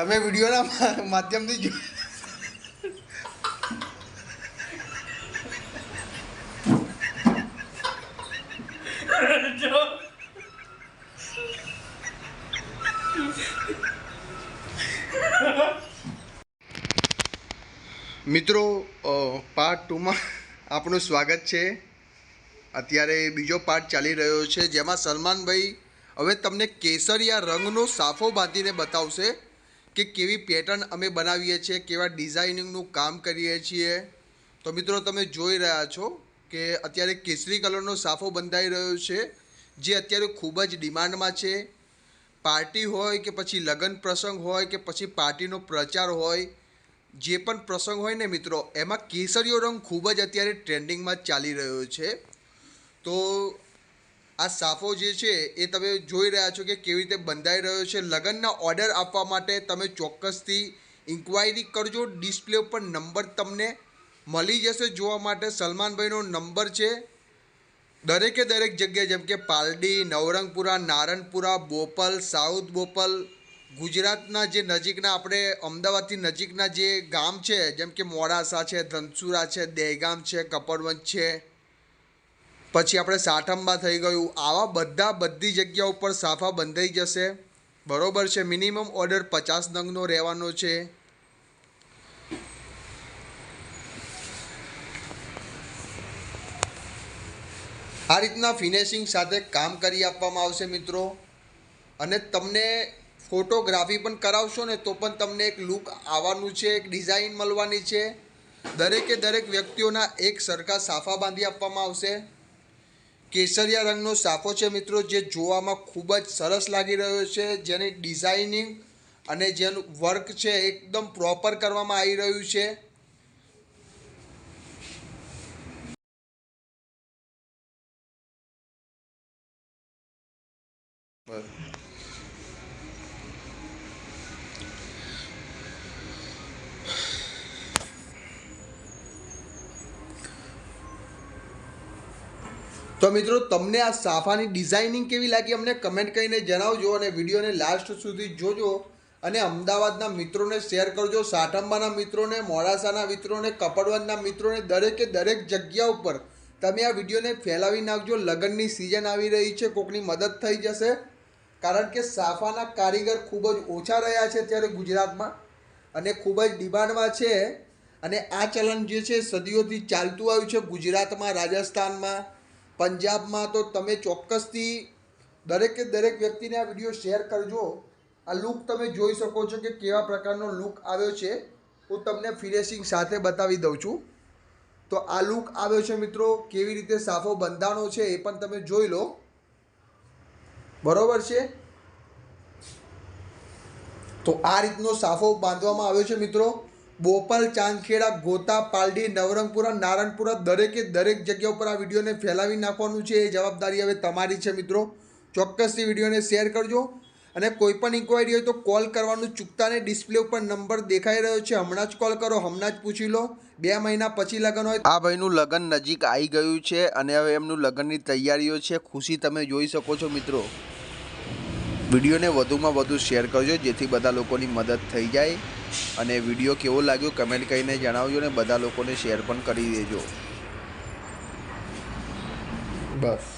તમે વિડીયોના માધ્યમથી જો મિત્રો પાર્ટ ટુમાં આપનું સ્વાગત છે. અત્યારે બીજો પાર્ટ ચાલી રહ્યો છે, જેમાં સલમાનભાઈ હવે તમને કેસરિયા રંગનો સાફો બાંધીને બતાવશે. કે કેવી પેટર્ન અમે બનાવીએ છીએ, કેવા ડિઝાઇનિંગનું કામ કરીએ છીએ. તો મિત્રો, તમે જોઈ રહ્યા છો કે અત્યારે કેસરી કલરનો સાફો બંધાઈ રહ્યો છે, જે અત્યારે ખૂબ જ ડિમાન્ડમાં છે. પાર્ટી હોય કે પછી લગ્ન પ્રસંગ હોય કે પછી પાર્ટીનો પ્રચાર હોય, જે પણ પ્રસંગ હોય ને મિત્રો, એમાં કેસરીયો રંગ ખૂબ જ અત્યારે ટ્રેન્ડિંગમાં ચાલી રહ્યો છે. તો આ સાફો જે છે એ તમે જોઈ રહ્યા છો કે કેવી રીતે બંધાઈ રહ્યો છે. લગ્નના ઓર્ડર આપવા માટે તમે ચોક્કસથી ઇન્ક્વાયરી કરજો. ડિસ્પ્લે ઉપર નંબર તમને મળી જશે જોવા માટે. સલમાનભાઈનો નંબર છે. દરેકે દરેક જગ્યાએ જેમ કે પાલડી, નવરંગપુરા, નારણપુરા, બોપલ, સાઉથ બોપલ, ગુજરાતના જે નજીકના આપણે અમદાવાદથી નજીકના જે ગામ છે, જેમ કે મોડાસા છે, ધનસુરા છે, દહેગામ છે, કપડવંજ છે પછી આપણે સાઠંબા થઈ ગયું. આવા બધા બધી જગ્યા ઉપર સાફા બંધાઈ જશે. બરોબર છે? મિનિમમ ઓર્ડર પચાસ નંગનો રહેવાનો છે. આ રીતના ફિનિશિંગ સાથે કામ કરી આપવામાં આવશે મિત્રો. અને તમને ફોટોગ્રાફી પણ કરાવશો ને તો પણ તમને એક લુક આવવાનું છે, એક ડિઝાઇન મળવાની છે. દરેકે દરેક વ્યક્તિઓના એક સરખા સાફા બાંધી આપવામાં આવશે. કેસરિયા રંગનો સાફો છે મિત્રો, જે જોવામાં ખૂબ જ સરસ લાગી રહ્યો છે. જેની ડિઝાઇનિંગ અને જેનું વર્ક છે એકદમ પ્રોપર કરવામાં આવી રહ્યું છે. તો મિત્રો, તમને આ સાફાની ડિઝાઇનિંગ કેવી લાગી? અમને કમેન્ટ કરીને જણાવજો અને વિડીયોને લાસ્ટ સુધી જોજો. અને અમદાવાદના મિત્રોને શેર કરજો. સાઠંબાના મિત્રોને, મોડાસાના મિત્રોને કપડવંતના મિત્રોને, દરેકે દરેક જગ્યા ઉપર તમે આ વિડીયોને ફેલાવી નાખજો. લગ્નની સિઝન આવી રહી છે. કોકની મદદ થઈ જશે. કારણ કે સાફાના કારીગર ખૂબ જ ઓછા રહ્યા છે અત્યારે ગુજરાતમાં અને ખૂબ જ ડિમાન્ડમાં છે. અને આ ચલણ જે છે, સદીઓથી ચાલતું આવ્યું છે ગુજરાતમાં, રાજસ્થાનમાં પંજાબમાં તો તમે ચોક્કસથી દરેકે દરેક વ્યક્તિને આ વીડિયો શેર કરજો. આ લુક તમે જોઈ શકો છો કે કેવા પ્રકારનો લુક આવ્યો છે. હું તમને ફિનિશિંગ સાથે બતાવી દઉં છું. તો આ લુક આવ્યો છે મિત્રો, કેવી રીતે સાફો બંધાણો છે એ પણ તમે જોઈ લો. બરોબર છે? તો આ રીતનો સાફો બાંધવામાં આવ્યો છે મિત્રો. બોપલ, ચાંદખેડા, ગોતા, પાલડી, નવરંગપુરા, નારણપુરા દરેકે દરેક જગ્યા ઉપર આ વિડીયોને ફેલાવી નાખવાનું છે એ જવાબદારી હવે તમારી છે મિત્રો. ચોક્કસથી વિડીયોને શેર કરજો અને કોઈ પણ ઇન્ક્વાયરી હોય તો કોલ કરવાનું ચૂકતા નહીં. ડિસ્પ્લે ઉપર નંબર દેખાઈ રહ્યો છે. હમણાં જ કોલ કરો, હમણાં જ પૂછી લો. બે મહિના પછી લગ્ન હોય આ ભાઈનું લગ્ન નજીક આવી ગયું છે અને હવે એમનું લગ્નની તૈયારીઓ છે. ખુશી તમે જોઈ શકો છો મિત્રો. વિડીયોને વધુમાં વધુ શેર કરજો જેથી બધા લોકોની મદદ થઈ જાય. અને વીડિયો કેવો લાગ્યો કમેન્ટ કરીને જણાવજો ને બધા લોકોને શેર પણ કરી દેજો. બસ.